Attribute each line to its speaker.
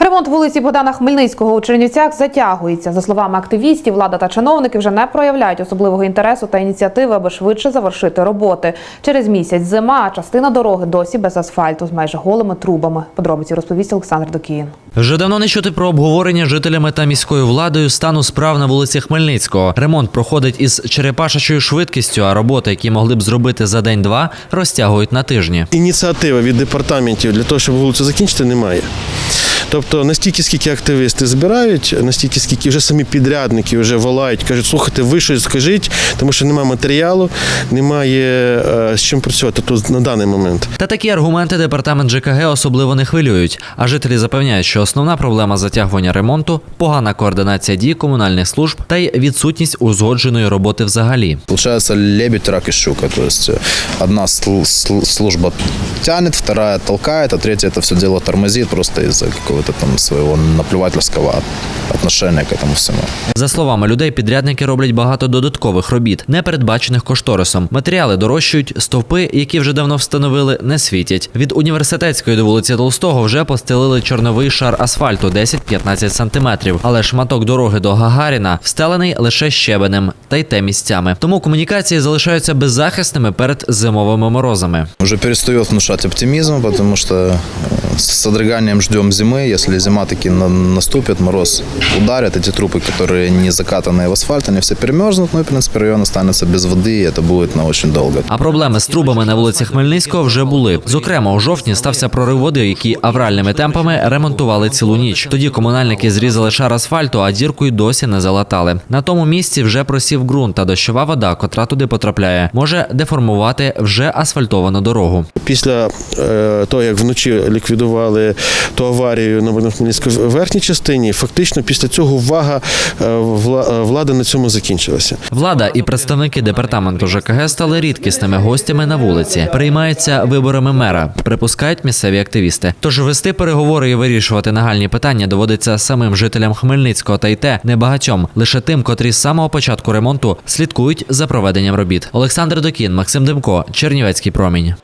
Speaker 1: Ремонт вулиці Богдана Хмельницького у Чернівцях затягується. За словами активістів, влада та чиновники вже не проявляють особливого інтересу та ініціативи, аби швидше завершити роботи. Через місяць зима, а частина дороги досі без асфальту з майже голими трубами. Подробиці розповість Олександр Докіїн.
Speaker 2: Вже давно не чути про обговорення жителями та міською владою стану справ на вулиці Хмельницького. Ремонт проходить із черепашечою швидкістю, а роботи, які могли б зробити за день-два, розтягують на тижні.
Speaker 3: ініціатива від департаментів для того, щоб вулицю закінчити, немає. Тобто настільки, скільки активісти збирають, настільки, скільки вже самі підрядники вже волають, кажуть, слухайте, ви щось скажіть, тому що немає матеріалу, немає е, з чим працювати тут на даний момент.
Speaker 2: Та такі аргументи департамент ЖКГ особливо не хвилюють. А жителі запевняють, що основна проблема затягування ремонту погана координація дій комунальних служб та й відсутність узгодженої роботи взагалі.
Speaker 4: Получается лебедь, рак и щука. То э, одна сл- сл- служба тянет, вторая толкает, а третья это все дело тормозит просто из-за какого-то там своего наплевательского отношения к этому всему.
Speaker 2: За словами людей, підрядники роблять багато додаткових робіт, не передбачених кошторисом. Матеріали дорожчають, стовпи, які вже давно встановили, не світять. Від університетської до вулиці Толстого вже постелили чорновий шар асфальту 10-15 сантиметрів, але шматок дороги до Гагаріна встелений лише щебенем, та й те місцями. Тому комунікації залишаються беззахисними перед зимовими морозами.
Speaker 4: Уже перестает внушать оптимизм, потому что э, с содроганием ждем зимы. Если зима таки на- наступит, мороз ударит, эти трупы, которые не закатанные в асфальт, они все перемерзнут, ну и, в принципе, район останется без воды, и это будет на очень долго.
Speaker 2: А проблеми з трубами на вулиці Хмельницького вже були. Зокрема, у жовтні стався прорив води, які авральними темпами ремонтували цілу ніч. Тоді комунальники зрізали шар асфальту, а дірку й досі не залатали. На тому місці вже просів ґрунт, та дощова вода, котра туди потрапляє, може деформувати вже асфальтовану дорогу.
Speaker 3: Після е, того, як вночі ліквідували ту аварію на в верхній частині, фактично після цього увага е, е, влади на цьому закінчилася.
Speaker 2: Влада і представники департаменту ЖКГ стали рідкісними гостями на вулиці. Приймаються виборами мера, припускають місцеві активісти. Тож вести переговори і вирішувати нагальні питання доводиться самим жителям Хмельницького та й те небагатьом, лише тим, котрі з самого початку ремонту слідкують за проведенням робіт. Олександр Докін, Максим Демко, Чернівецький промінь.